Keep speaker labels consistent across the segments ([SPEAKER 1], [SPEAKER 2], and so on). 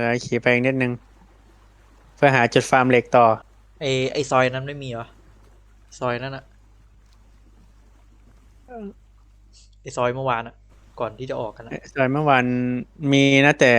[SPEAKER 1] เราขี่ไปอีกนิดนึง เพื่อหาจุดฟาร์มเหล็กต่อ
[SPEAKER 2] ไอไอซอยนั้นไม่มีเหรอ ซอยนั้นอะไอซอยเมื่อวานอะก่อนที่จะออกกันอะ
[SPEAKER 1] ซอยเมื่อวานมีนะแต่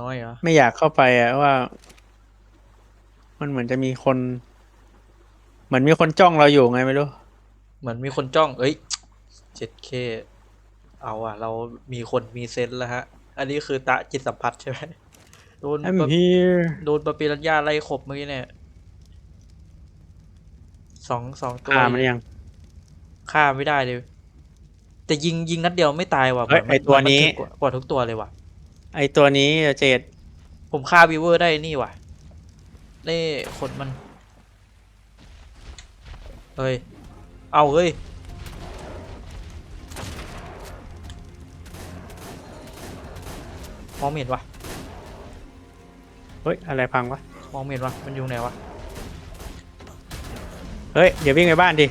[SPEAKER 2] น้อยเหรอ
[SPEAKER 1] ไม่อยากเข้าไปอะว่า มันเหมือนจะมีคน เหมือนมีคนจ้องเราอยู่ไงไม่รู้
[SPEAKER 2] เหมือนมีคนจ้อง เอ้ยเจ็ดเคเอาอะเรามีคนมีเซนส์แล้วฮะ อันนี้คือตะจิตสัมผัสใช่ไหม โดน
[SPEAKER 1] I'm
[SPEAKER 2] ปะ
[SPEAKER 1] here
[SPEAKER 2] โดนปะปีรัญญาไล่ขบเมื่อกี้เนี่ยสองสองตัว
[SPEAKER 1] ฆ่ามันยัง
[SPEAKER 2] ฆ่าไม่ได้เลย แต่ยิงยิงนัดเดียวไม่ตายว่ะ
[SPEAKER 1] เฮ้ย
[SPEAKER 2] หมื
[SPEAKER 1] ไอ้ตัวนี้
[SPEAKER 2] มัถึกกว่ากว่าทุกตัวเลยว่ะ
[SPEAKER 1] ไอตัวนี้เจด
[SPEAKER 2] ผมฆ่าวีเวอร์ได้นี่ว่ะเล่คนมัน เฮ้ย เอาเฮ้ย มองไม่เห็นวะ
[SPEAKER 1] เฮ้ย อะไรพังวะ
[SPEAKER 2] มองไม่เห็นวะมันอยู่ไหนวะ
[SPEAKER 1] เฮ้ยเดี๋ยววิ่งไปบ้านดิ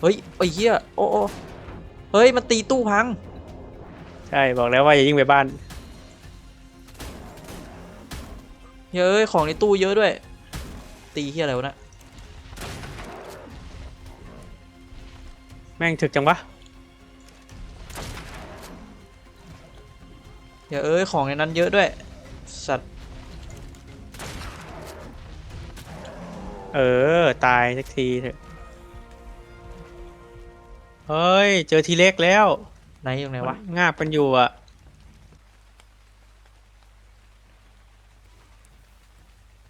[SPEAKER 2] เฮ้ยไอ้เหี้ยโอ้โอ้เฮ้ย มันตีตู้พัง
[SPEAKER 1] ใช่บอกแล้วว่าอย่าวิ่งไปบ้าน
[SPEAKER 2] เฮ้ย ของในตู้เยอะด้วย ตีเหี้ยอะไรวะนะ
[SPEAKER 1] แม่งถึกจังวะ
[SPEAKER 2] เฮ้ยเอ้ยของในนั้นเยอะด้วย สัตว์
[SPEAKER 1] ออ ตายสักทีเถอะเฮ้ย เจอทีเล็กแล้ว
[SPEAKER 2] ไหนอยู่ไหนวะ
[SPEAKER 1] งาบกันอยู่อะ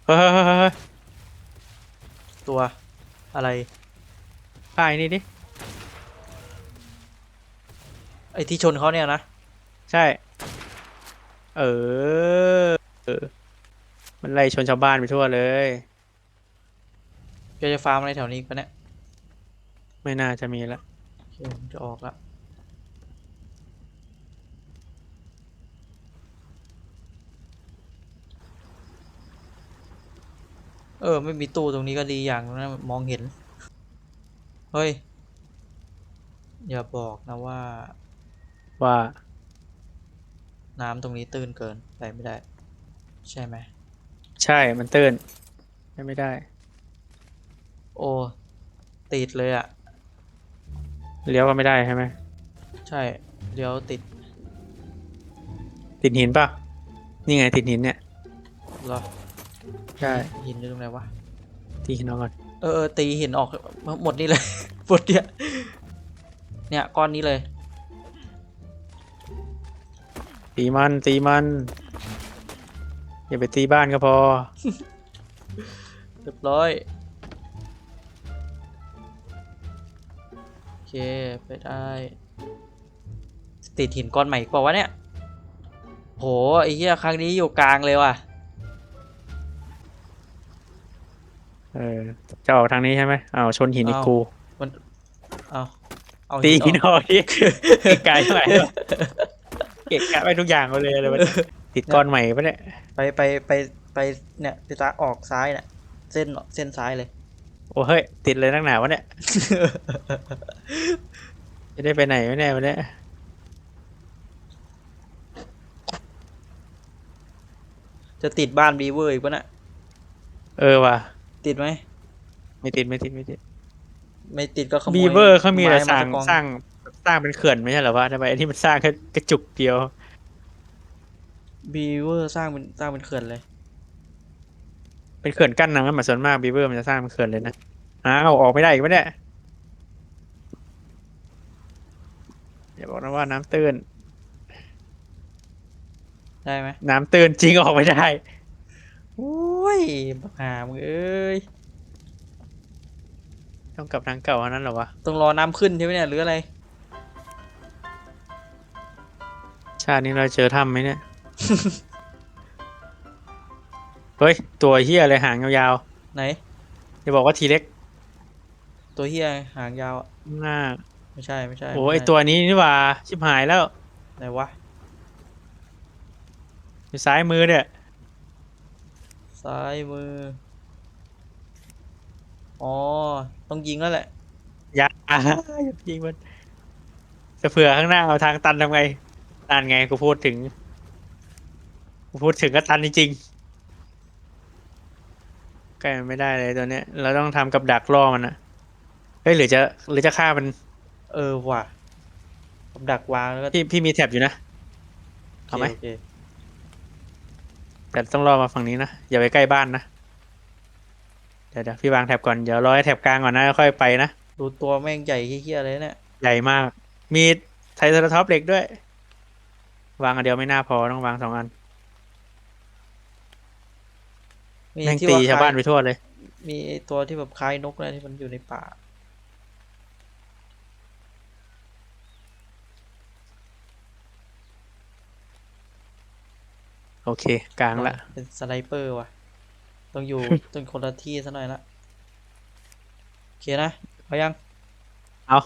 [SPEAKER 1] เฮ้ยเฮ้ยเฮ้ยเฮ้ย
[SPEAKER 2] ตัวอะไร
[SPEAKER 1] ป้ายนี่ดิ
[SPEAKER 2] ไอ้ที่ชนเขาเนี่ยนะ
[SPEAKER 1] ใช่เออเออ มันไล่ชนชาวบ้านไปทั่วเลย
[SPEAKER 2] แกจะฟาร์มอะไรแถวนี้ปะเนี่ย
[SPEAKER 1] ไม่น่าจะมีละ
[SPEAKER 2] โอเคผมจะออกละเออ ไม่มีตู้ตรงนี้ก็ดีอย่างนะมองเห็น เฮ้ย อย่าบอกนะว่า
[SPEAKER 1] ว่า
[SPEAKER 2] น้ำตรงนี้ตื้นเกินไปไม่ได้ ใช่ไหม
[SPEAKER 1] ใช่มันตื้นไม่ไม่ได้
[SPEAKER 2] โอ้ ติดเลยอะ่ะ
[SPEAKER 1] เลี้ยวก็ไม่ได้ใช่ไหม
[SPEAKER 2] ใช่เดี๋ยวติด
[SPEAKER 1] ติดหินป่ะ นี่ไงติดหินเนี่ย
[SPEAKER 2] เหรอ
[SPEAKER 1] ใช่
[SPEAKER 2] หินอยู่ตรงไหนวะ
[SPEAKER 1] ตีหินเอาก่อน
[SPEAKER 2] เออเออตีหินออกหมดนี่เลย หมดเนี่ยเนี่ยก้อนนี้เลย
[SPEAKER 1] ตีมันตีมันอย่าไปตีบ้านก็พอ
[SPEAKER 2] เรียบร้อย เค ไปได้ ติดหินก้อนใหม่อีกเปล่าวะเนี่ย โห ไอ้เหี้ยครั้งนี้อยู่กลางเลยว่ะ
[SPEAKER 1] เออ จะออกทางนี้ใช่ไหมอ้าวชนหินอีก
[SPEAKER 2] อ้าว
[SPEAKER 1] กู
[SPEAKER 2] มัน เอาเอา
[SPEAKER 1] ตีหิน
[SPEAKER 2] ออก
[SPEAKER 1] ออกดิเกะกายเท่าไหร่วะเกะกะไปทุกอย่างเลยเลยมันติดก้อนใหม่ปะเนี่ย
[SPEAKER 2] ไปไปไปไปเนี่ยไปตาออกซ้ายเนี่ยเส้นเส้นซ้ายเลย
[SPEAKER 1] โอ้เฮ้ย ติดเลยนักหนาวะเนี่ย จะได้ไปไหนไม่แน่วันเนี้ย
[SPEAKER 2] จะติดบ้านบีเวอร์อีกปะน่ะ
[SPEAKER 1] เออว่ะ
[SPEAKER 2] ติดไหม
[SPEAKER 1] ไม่ติดไม่ติดไม่ติด
[SPEAKER 2] ไม่ติดก็ขโมย
[SPEAKER 1] บีเวอร์เขามีแต่
[SPEAKER 2] ไม
[SPEAKER 1] สร้าง
[SPEAKER 2] จกกอ
[SPEAKER 1] สร้างสร้างเป็นเขื่อนไม่ใช่เหรอวะทำไมอันนี้มันสร้างแค่กระจุกเดียว
[SPEAKER 2] บีเวอร์สร้างเป็นสร้างเป็นเขื่อนเลย
[SPEAKER 1] เป็นเขื่อนกั้นน้ำมาส่วนมากบีเวอร์มันจะสร้างเป็นเขื่อนเลยนะอ้าวออกไม่ได้อีกปะเนี่ยอย่าบอกนะว่าน้ำตื้น
[SPEAKER 2] ได้ไหม
[SPEAKER 1] น้ำตื้นจริงออกไม่ได้
[SPEAKER 2] โอ้ยบักหามึงเอ้ย
[SPEAKER 1] ต้องกลับทางเก่าอันนั้นเหรอวะ
[SPEAKER 2] ต้องรอน้ำขึ้นใช่ไหมเนี่ยหรืออะไร
[SPEAKER 1] ชาตินี้เราเจอถ้ำไหมเนี่ย เฮ้ย ตัวเฮียอะไรหางยาว
[SPEAKER 2] ไหน
[SPEAKER 1] ๆจะบอกว่าทีเล็ก
[SPEAKER 2] ตัวเฮียหางยาวอะ
[SPEAKER 1] หน้า
[SPEAKER 2] ไม่ใช่ไม่ใช่
[SPEAKER 1] โอ้
[SPEAKER 2] ไม่
[SPEAKER 1] ไอ
[SPEAKER 2] ใช่
[SPEAKER 1] ตัวนี้นี่หว่าชิบหายแล้ว
[SPEAKER 2] ไหนวะ
[SPEAKER 1] อยู่ซ้ายมือเนี่ย
[SPEAKER 2] ซ้ายมืออ๋อต้องยิงแล้วแหละ
[SPEAKER 1] อย่าอย่ายิงมันจะเผื่อข้างหน้าเอาทางตันทำไงนั่นไงกูพูดถึงพูดถึงก็ตันจริงๆ ใกล้มันไม่ได้เลยตัวเนี้ย เราต้องทำกับดักล่อมันอะเฮ้ยหรือจะหรือจะฆ่ามัน
[SPEAKER 2] เออว่ะผมดักวางแล้วก็
[SPEAKER 1] พี่พี่มีแท็บอยู่นะเอาไหม
[SPEAKER 2] โค
[SPEAKER 1] แต่ต้องรอมาฝั่งนี้นะอย่าไปใกล้บ้านนะเดี๋ยวเดี๋ยวพี่วางแท็บก่อนเดี๋ยวรอให้แท็บกลางก่อนนะแล้วค่อยไปนะ
[SPEAKER 2] ดูตัวแม่งใหญ่เฮี้ยๆเลยเนี่ย
[SPEAKER 1] ใหญ่มาก มีไทรเซราท็อปส์เหล็กด้วย วางอันเดียวไม่น่าพอต้องวางสองอัน
[SPEAKER 2] มี
[SPEAKER 1] แม่ง
[SPEAKER 2] ที่
[SPEAKER 1] ตี
[SPEAKER 2] ว่า
[SPEAKER 1] ชาวบ้าน
[SPEAKER 2] ค
[SPEAKER 1] ไป
[SPEAKER 2] ล้าย
[SPEAKER 1] ทั่วเลย
[SPEAKER 2] มีไอ้ตัวที่แบบคล้ายนกนะที่มันอยู่ในป่า
[SPEAKER 1] โอเค กลางละ
[SPEAKER 2] เป็นสไนเปอร์ว่ะ ต้องอยู่ ต้องคนละที่ซะหน่อยละโอเคนะเอายัง
[SPEAKER 1] เอา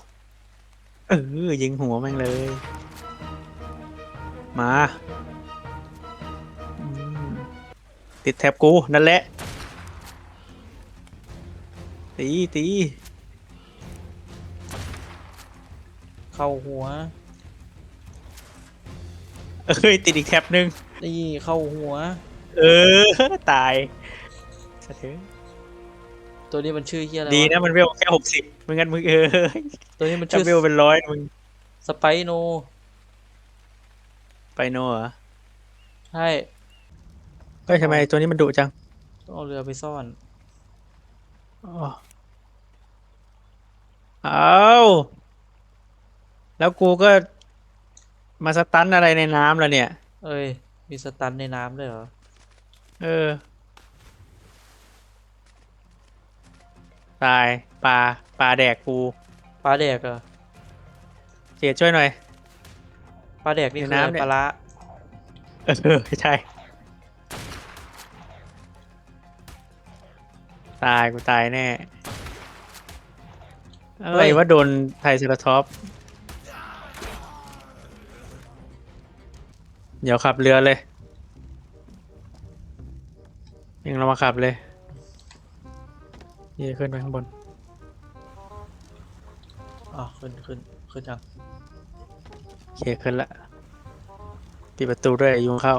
[SPEAKER 1] เออยิงหัวแม่งเลย มา ติดแท็บกูนั่นแหละ ตีตี
[SPEAKER 2] เข้าหัว
[SPEAKER 1] เอ้ย ติดอีกแท็บหนึ่ง
[SPEAKER 2] นี่เข้าหัว
[SPEAKER 1] เออ ตายสะเทือน
[SPEAKER 2] ตัวนี้มันชื่อเฮียอะไร
[SPEAKER 1] ดี
[SPEAKER 2] วะ
[SPEAKER 1] นะมันเวลแค่หกสิบไม่งั้นมึงเออ
[SPEAKER 2] ตัวนี้มัน
[SPEAKER 1] ถ้า
[SPEAKER 2] ชื่อ
[SPEAKER 1] เวลเป็นร้อยมึง
[SPEAKER 2] สไปโน
[SPEAKER 1] ไปโน่เหรอ
[SPEAKER 2] ใช่
[SPEAKER 1] เฮ้ยทำไมตัวนี้มันดุจัง
[SPEAKER 2] ต้องเอาเรือไปซ่อน
[SPEAKER 1] อ๋อเอาแล้วกูก็มาสตันอะไรในน้ำแล้วเนี่ย
[SPEAKER 2] เอ้ย มีสตันในน้ำด้วยเหรอ
[SPEAKER 1] เออ ตายปลาปลาแดกกู
[SPEAKER 2] ปลาแดกเหรอ
[SPEAKER 1] เจียช่วยหน่อย
[SPEAKER 2] ปลาแดกนี่
[SPEAKER 1] ใน
[SPEAKER 2] คือ
[SPEAKER 1] น้ำ
[SPEAKER 2] อะไร
[SPEAKER 1] เนี่ย
[SPEAKER 2] ปลาละ
[SPEAKER 1] เออใช่ ตายกูตายแน่ อะไรว่าโดนไทรเซราท็อปส์เดี๋ยวขับเรือเลยยังเรามาขับเลยนี่ขึ้นไปข้างบน
[SPEAKER 2] อ๋อขึ้นขึ้นขึ้นยัง
[SPEAKER 1] โอเคขึ้นละปิดประตูด้วยยุงเข้า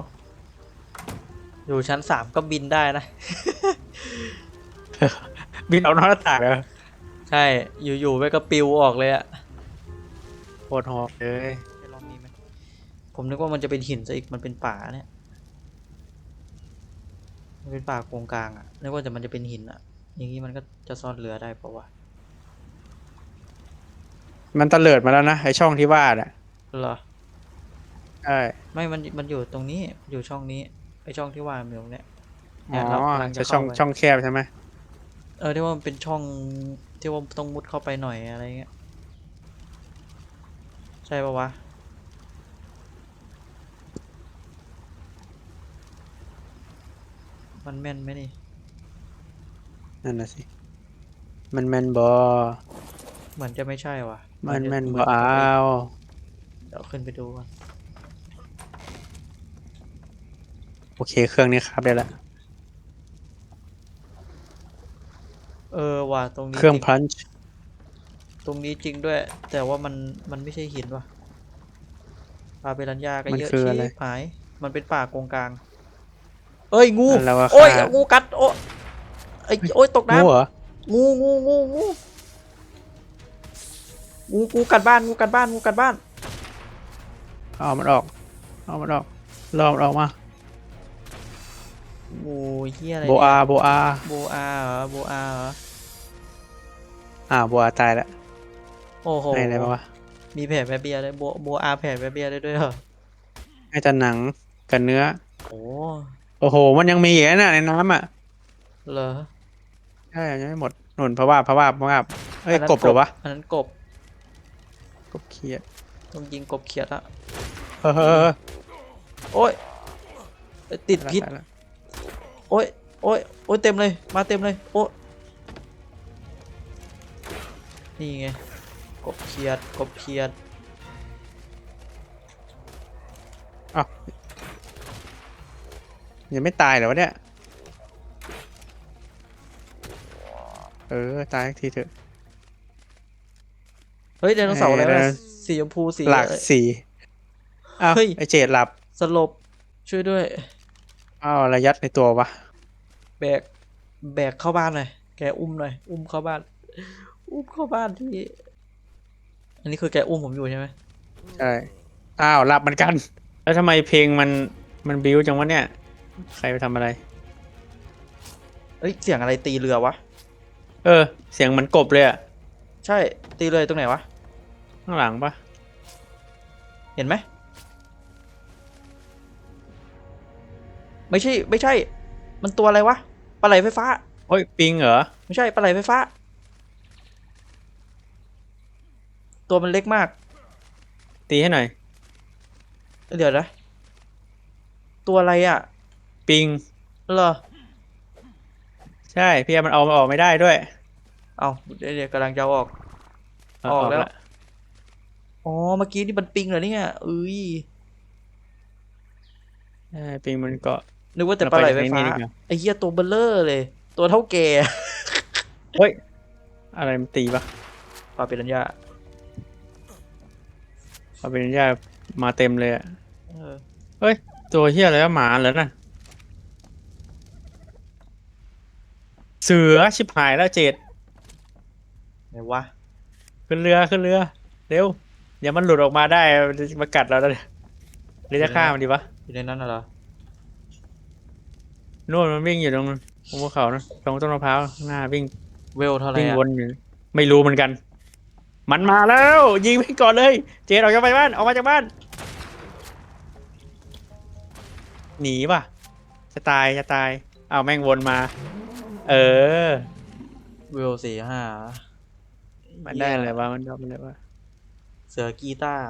[SPEAKER 2] อยู่ชั้นสามก็บินได้นะ
[SPEAKER 1] บินออกนอกหน้าต่างเหรอ
[SPEAKER 2] ใช่ อยู่ๆไปก็ปิวออกเลยอะ
[SPEAKER 1] โคตรหอบเลย
[SPEAKER 2] ลองมีไหมผมนึกว่ามันจะเป็นหินซะอีกมันเป็นป่าเนี่ย มันเป็นป่าโกงกลางอะนึกว่าจะมันจะเป็นหินอะอย่างนี้มันก็จะซ่อนเรือได้ปะวะ
[SPEAKER 1] มันตะเลิดมาแล้วนะไอช่องที่ว่าอะ
[SPEAKER 2] เหรอ
[SPEAKER 1] ใช่
[SPEAKER 2] ไม่ มัน มันอยู่ตรงนี้ อยู่ช่องนี้ ไอช่องที่ว่ามันอยู่ตรงเนี้ย
[SPEAKER 1] อ๋
[SPEAKER 2] เนี่ยเรา
[SPEAKER 1] อกำ
[SPEAKER 2] ลังจะ
[SPEAKER 1] จะช่อง
[SPEAKER 2] เข้าไป
[SPEAKER 1] ช่องแคบใช่ไหม
[SPEAKER 2] เออที่ว่ามันเป็นช่องที่ว่าต้องมุดเข้าไปหน่อยอะไรเงี้ยใช่ปะวะมันแม่นไหมนี่
[SPEAKER 1] นั่นน่ะสิ มันแมนบอ
[SPEAKER 2] เหมือนจะไม่ใช่ว่ะ
[SPEAKER 1] มัน
[SPEAKER 2] จะ
[SPEAKER 1] แมน
[SPEAKER 2] เห
[SPEAKER 1] บ
[SPEAKER 2] มื
[SPEAKER 1] อน
[SPEAKER 2] จะ
[SPEAKER 1] อ้า
[SPEAKER 2] เป็น
[SPEAKER 1] ว
[SPEAKER 2] เดี๋ยวขึ้นไปดูก่อน
[SPEAKER 1] โอเค เครื่องนี้ครับได้ละ
[SPEAKER 2] เออว่ะตรงนี้
[SPEAKER 1] เครื่อง
[SPEAKER 2] จ
[SPEAKER 1] พันช์
[SPEAKER 2] ตรงนี้จริงด้วย แต่ว่ามันมันไม่ใช่หินว่ะปลาเปรัญญาก็
[SPEAKER 1] มัน
[SPEAKER 2] เยอะ
[SPEAKER 1] คือ
[SPEAKER 2] ชิ
[SPEAKER 1] อะไร
[SPEAKER 2] บหาย มันเป็นป่าโกงกลาง เอ้ยงู
[SPEAKER 1] แล้วว่า
[SPEAKER 2] โอ้ย
[SPEAKER 1] ฆ่า
[SPEAKER 2] งูกัดโอ้ไอ้โอ้ยตกน้ำ
[SPEAKER 1] งูเหรอ
[SPEAKER 2] งูงูงูงูงูงูกัดบ้านงูกัดบ้านงูกัดบ้าน
[SPEAKER 1] เอามันออกเอามันออกรอมันออกมา
[SPEAKER 2] งูเฮียอะไร
[SPEAKER 1] โบอาโบอา
[SPEAKER 2] โบอาเหรอโบอาเหรอ
[SPEAKER 1] อ่าโบอาตายแล้ว
[SPEAKER 2] โอ้โห
[SPEAKER 1] ให้อะไรบ้างวะ
[SPEAKER 2] มีแผลแผลเบียร์เลยโบโบอาแผลแผลเบียร์ได้ด้วยเหรอ
[SPEAKER 1] ให้แต่หนังกับเนื้อ
[SPEAKER 2] โอ้
[SPEAKER 1] โอ้โห มันยังมีอีกนะในน้ำอะ
[SPEAKER 2] เหรอ
[SPEAKER 1] ใช่ยังไม่หมดหนุนเพราะว่าเพราะว่าเพราะว่าเอ้ย
[SPEAKER 2] อันนั้น
[SPEAKER 1] กบเหรอวะ
[SPEAKER 2] อันนั้นกบ
[SPEAKER 1] กบเขียด
[SPEAKER 2] ต้องยิงกบเขียดละ
[SPEAKER 1] เฮ้ยเฮ้ยเฮ้ย
[SPEAKER 2] โอ้ยเอ้ยติดพิษ
[SPEAKER 1] ตายแล้ว
[SPEAKER 2] โอ้ยโอ้ยโอ้ยเต็มเลยมาเต็มเลยโอ้ นี่ไง กบเขียด กบเขียด
[SPEAKER 1] อ้าวยังไม่ตายเหรอวะเนี่ย เออ ตายสักทีเถอะ
[SPEAKER 2] เฮ้ยไดโนเสาร์อะไร
[SPEAKER 1] เอ้
[SPEAKER 2] วะ
[SPEAKER 1] ย
[SPEAKER 2] สีชมพูสี
[SPEAKER 1] หลาก
[SPEAKER 2] เอ้ย
[SPEAKER 1] สีอ้าว
[SPEAKER 2] เฮ้ย
[SPEAKER 1] ไอเจดหลับ
[SPEAKER 2] สลบช่วยด้วย
[SPEAKER 1] อ้าวระยัดในตัววะ
[SPEAKER 2] แบก แบกเข้าบ้านหน่อย แกอุ้มหน่อย อุ้มเข้าบ้าน อุ้มเข้าบ้านที่ อันนี้คือแกอุ้มผมอยู่ใช่ไหม
[SPEAKER 1] ใช่อ้าวหลับเหมือนกัน แล้วทำไมเพลงมันมันบิ้วจังวะเนี่ย ใครไปทำอะไร
[SPEAKER 2] เอ้ยเสียงอะไรตีเรือวะ
[SPEAKER 1] เออ เสียงเหมือนกบเลยอะ
[SPEAKER 2] ใช่ตีเรือตรงไหนวะ
[SPEAKER 1] ข้างหลังปะ
[SPEAKER 2] เห็นไหม ไม่ใช่ไม่ใช่ มันตัวอะไรวะ ปลาไหลไฟฟ้า
[SPEAKER 1] โอ้ยปิงเหรอ
[SPEAKER 2] ไม่ใช่ปลาไหลไฟฟ้า ตัวมันเล็กมาก
[SPEAKER 1] ตีให้หน่อย
[SPEAKER 2] เดี๋ยวนะ ตัวอะไรอะ
[SPEAKER 1] ปิง
[SPEAKER 2] เหรอ
[SPEAKER 1] ใช่พี่แอมมันเอามันออกไม่ได้ด้วย
[SPEAKER 2] เอาเดี๋ยวเดี๋ยวกำลังจะเอาออก
[SPEAKER 1] เา
[SPEAKER 2] ออกแล้ว
[SPEAKER 1] ละ
[SPEAKER 2] อ๋อ เมื่อกี้นี่มันปิงเหรอเนี่ยเอ้ย
[SPEAKER 1] ใช่ปิงมันเกาะ
[SPEAKER 2] นึกว่าแต่ปลาไหลไฟฟ้า
[SPEAKER 1] เราไปทางนี้ดีกว่า
[SPEAKER 2] ไอ้เหี้ยตัวเบลเลอร์เลย ตัวเท่าแก่
[SPEAKER 1] เฮ้ย อะไรมันตีปะ
[SPEAKER 2] ปลาปิรันยา
[SPEAKER 1] เอาเป็นญาติมาเต็มเลยอะ
[SPEAKER 2] เออ
[SPEAKER 1] ตัวเฮียอะไรวะหมาเหรอน่ะ เสือชิบหายแล้วเจด
[SPEAKER 2] ไหนวะ
[SPEAKER 1] ขึ้นเรือขึ้นเรือ เร็วอย่ามันหลุดออกมาได้มันจะมากัดเราแล้วเนี่ยหรือจะฆ่ามันดีวะ
[SPEAKER 2] อยู่ในนั้นน่ะเหรอ
[SPEAKER 1] นู่นมันวิ่งอยู่ตรงตรงภูเขานะตรงต้นมะพร้าวข้างหน้าวิ่ง
[SPEAKER 2] เวลเท่าไหร่
[SPEAKER 1] วิ่ง
[SPEAKER 2] อะ
[SPEAKER 1] วนอยู่ไม่รู้เหมือนกัน มันมาแล้ว ยิงไปก่อนเลย เจดออกจากไปบ้านออกมาจากบ้าน หนีป่ะ จะตายจะตาย เอาวแม่งวนมา เออ
[SPEAKER 2] เวลสี่ห้า
[SPEAKER 1] มันได้อะไรวะมันได้อะไรวะ
[SPEAKER 2] เสือกีตาร์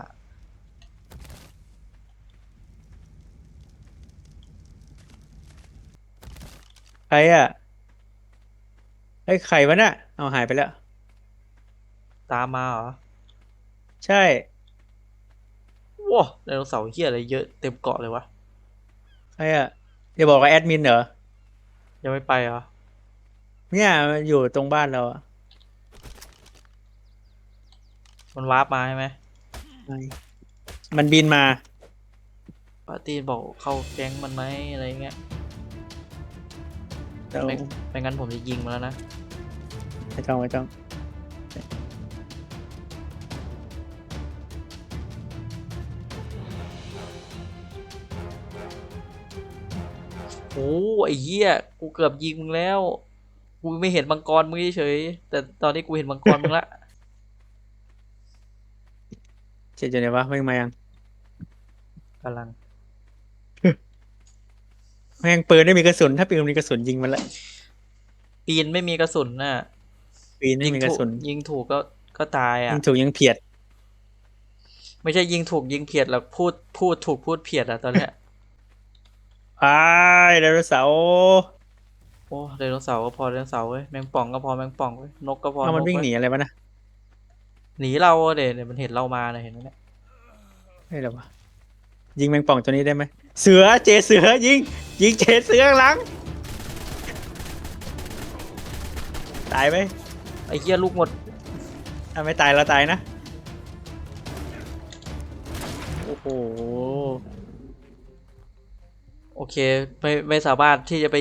[SPEAKER 1] ใครอะไอ้ยใครวะเนี่ยเอาหายไปแล้ว
[SPEAKER 2] ตามมาเหรอ
[SPEAKER 1] ใช่
[SPEAKER 2] ว้าไดโนเสาร์เหี้ยอะไรเยอะเต็มเกาะเลยวะ
[SPEAKER 1] ใครอะอย่าบอกว่าแอดมินเหรอ
[SPEAKER 2] ยังไม่ไปเหรอ
[SPEAKER 1] เนี่ยมันอยู่ตรงบ้านเราอะ
[SPEAKER 2] มันวาร์ปมาใช่ไหม
[SPEAKER 1] ไม่มันบินมา
[SPEAKER 2] ปาตีนบอกเข้าแก๊งมันไหมอะไรเงี้ย
[SPEAKER 1] แต่
[SPEAKER 2] ไม่ไม่งั้นผมจะยิงมันแล้วนะ
[SPEAKER 1] ไม่ต้องไม่ต้อง
[SPEAKER 2] โอ้ไอ้เหี้ยกูเกือบยิงมึงแล้ว กูไม่เห็นมังกรมึงเฉยๆแต่ตอนนี้กูเห็นมังกรมึงละ
[SPEAKER 1] เจ็ดอยู่ไหนวะไม่มายัง
[SPEAKER 2] กำลัง
[SPEAKER 1] แม่งปืนไม่มีกระสุน ถ้าปืนมีกระสุนยิงมันละ
[SPEAKER 2] ปีนไม่มีกระสุนน่ะ
[SPEAKER 1] ปืนไม่มีกระสุน
[SPEAKER 2] ถูยิงถูกก็ก็ตายอะ
[SPEAKER 1] ยิงถูกยิงเพียด
[SPEAKER 2] ไม่ใช่ยิงถูกยิงเพียดหรอกพูดพูดถูกพูดเพียดอะตอนเนี้ย
[SPEAKER 1] อ้ายไดโนเสาร์
[SPEAKER 2] โอ้ไดโนเสาร์ก็พอไดโนเสาร์เว้ยแมงป่องก็พอแมงป่องเว้ยนกก็พอ
[SPEAKER 1] เอามัน
[SPEAKER 2] ก
[SPEAKER 1] วิ่ง
[SPEAKER 2] เว้ย
[SPEAKER 1] หนีอะไรวะนะ
[SPEAKER 2] หนีเราอะเดี๋ยวเดี๋ยวมันเห็นเรามาเนี่ยเห็นไหมเนี่ย
[SPEAKER 1] ไม่หรอวะยิงแมงป่องตัวนี้ได้ไหมเสือเจเสือยิงยิงเจเสือข้างหลังตายไหม
[SPEAKER 2] ไอ้เหี้ยลูกหมด
[SPEAKER 1] ถ้าไม่ตายเราตายนะโอ้โห
[SPEAKER 2] โอ เค ไม่ไม่สามารถที่จะไป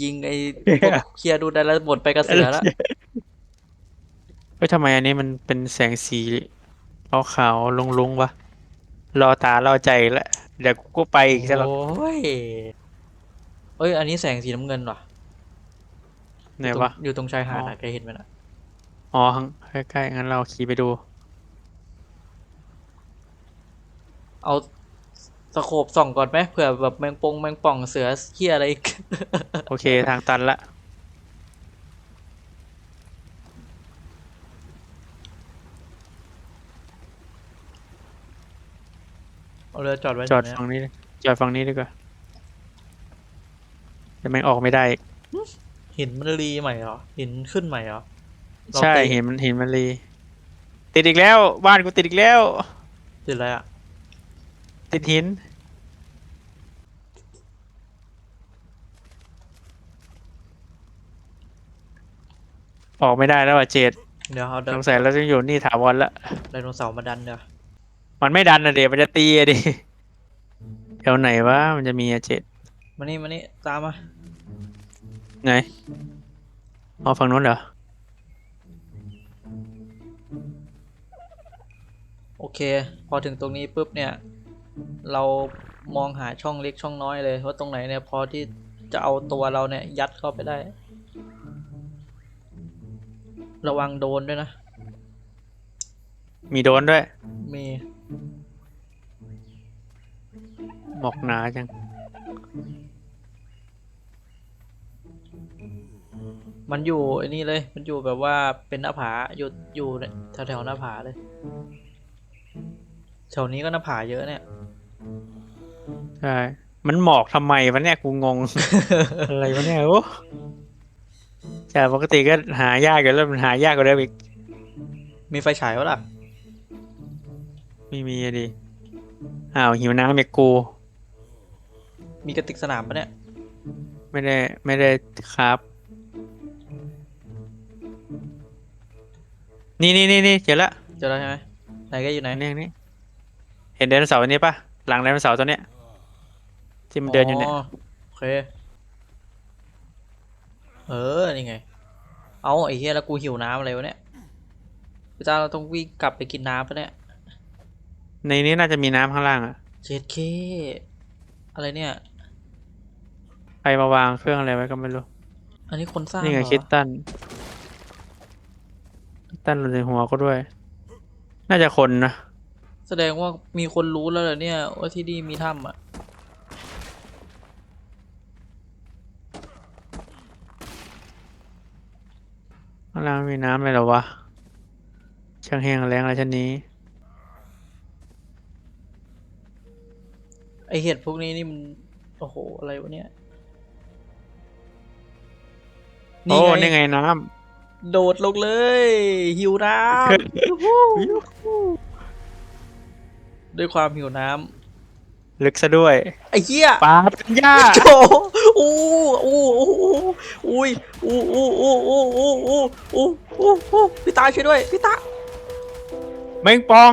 [SPEAKER 2] ยิงไอ้พวกเคลียร์ดูได้แล้วหมดไปกระเสือแล้ว
[SPEAKER 1] เฮ้ยทำไมอันนี้มันเป็นแสงสีขาวๆลุงๆวะรอตารอใจแล้วเดี๋ยวกูก็ไปอีกซะหรอก
[SPEAKER 2] โอ้ยเอ้ย อันนี้แสงสีน้ำเงินว่ะ
[SPEAKER 1] ไหนวะ
[SPEAKER 2] อยู่ตรงชายหาด
[SPEAKER 1] อ๋อ
[SPEAKER 2] อะแกเห็นไหมน่ะ
[SPEAKER 1] อ๋อข้างใกล้ๆงั้นเราขี่ไปดู
[SPEAKER 2] เอา สโคบส่องก่อนไหมเผื่อแบบแมงปงแมงป่องเสือเหี้ยอะไรอีก
[SPEAKER 1] โอเคทางตันละ
[SPEAKER 2] เอาเรือจอดไว้
[SPEAKER 1] จอด
[SPEAKER 2] ตรงเนี้ย
[SPEAKER 1] ฝั่งนี้ดิจอดฝั่งนี้ดีกว่าแต่แม่งออกไม่ได้อีก
[SPEAKER 2] หินมันรีใหม่เหรอหินขึ้นใหม่เหรอเรา
[SPEAKER 1] ใช่
[SPEAKER 2] ตี
[SPEAKER 1] เห็นมันเห็นมันรีติดอีกแล้วบ้านกูติดอีกแล้ว
[SPEAKER 2] ติดอะไรอะ
[SPEAKER 1] ติดหิน ออกไม่ได้แล้วอะเจด
[SPEAKER 2] เดี๋ยวเอา
[SPEAKER 1] สงสัยเราจะอยู่นี่ถาวรละ
[SPEAKER 2] ไดโนเสาร์มาดันเดี๋ยว
[SPEAKER 1] มันไม่ดันนะเดี๋ยวมันจะตีอะดิแถวไหนวะมันจะมีอะเจด
[SPEAKER 2] มานี่มานี่ตามมา
[SPEAKER 1] ไหนอ๋อฝั่งนู้นเหรอ
[SPEAKER 2] โอเค พอถึงตรงนี้ปุ๊บเนี่ย เรามองหาช่องเล็กช่องน้อยเลยว่าตรงไหนเนี่ยพอที่จะเอาตัวเราเนี่ยยัดเข้าไปได้ ระวังโดนด้วยนะ
[SPEAKER 1] มีโดนด้วย
[SPEAKER 2] มี
[SPEAKER 1] หมอกหนาจัง
[SPEAKER 2] มันอยู่ไอ้นี่เลย มันอยู่แบบว่าเป็นหน้าผาอยู่อยู่เนี่ยแถวแถวๆหน้าผาเลย แถวนี้ก็หน้าผาเยอะเนี่ย
[SPEAKER 1] ใช่ มันหมอกทำไมวะเนี่ยกูงง อะไรวะเนี่ยโอ้จากปกติก็หายากอยู่แล้วมันหายากกว่าเดิมอีก
[SPEAKER 2] มีไฟฉายวะล่ะ
[SPEAKER 1] ไม่มีอะดิ อ้าวหิวน้ำอีกกู
[SPEAKER 2] มีกระติกสนามปะเนี่ย
[SPEAKER 1] ไม่ได้ไม่ได้ครับ นี่นี่นี่นี่เจอละ
[SPEAKER 2] เจอแล้วใช่ไหมไหนก็อยู่ไหน
[SPEAKER 1] อันนี้อันนี้ เห็นไดโนเสาร์อันนี้ปะหลังไดโนเสาร์ตัวเนี้ยที่มันเดินอยู่เนี่ย
[SPEAKER 2] โอเค เออ นี่ไง เอาไอ้เหี้ยแล้วกูหิวน้ำอะไรวะเนี่ยพี่ตาเราต้องวิ่งกลับไปกินน้ำปะเนี่ย
[SPEAKER 1] ในนี้น่าจะมีน้ำข้างล่างอะ
[SPEAKER 2] เจ็ดเค อะไรเนี่ย
[SPEAKER 1] ใครมาวางเครื่องอะไรไว้ก็ไม่รู้
[SPEAKER 2] อันนี้คนสร้าง
[SPEAKER 1] นี่ไง
[SPEAKER 2] เหรอ
[SPEAKER 1] คิดตันคิดตันหล่นในหัวก็ด้วย น่าจะคนนะ
[SPEAKER 2] แสดงว่ามีคนรู้แล้วเหรอเนี่ยว่าที่นี่มีถ้ำอะ
[SPEAKER 1] ข้างล่างมีน้ำเลยเหรอวะ ช่างแห้งแล้งอะไรชนนี้
[SPEAKER 2] ไอเห็ดพวกนี้นี่มันโอ้โหอะไรวะเนี่ย
[SPEAKER 1] โอ้นี่ไงน้
[SPEAKER 2] โดดลงเลย หิวน้ำ ยูฮูำ ด้วยความหิวน้ำ
[SPEAKER 1] ลึกซะด้วย
[SPEAKER 2] ไอ้เหี้ย
[SPEAKER 1] ปลาเป็นหญ้า
[SPEAKER 2] โอ้โหอู้อู้อู้อู้ยอู้อู้อู้อู้อู้อู้อู้อู้อู้พี่ตาช่วยด้วยพี่ตา
[SPEAKER 1] แมงปอง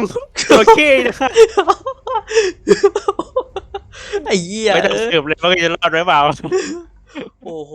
[SPEAKER 1] โอเคนะ
[SPEAKER 2] ไอ้เหี้ย
[SPEAKER 1] ไม่ต้องสืบเลยว่าจะรอดหรือเปล่า
[SPEAKER 2] โอ้โห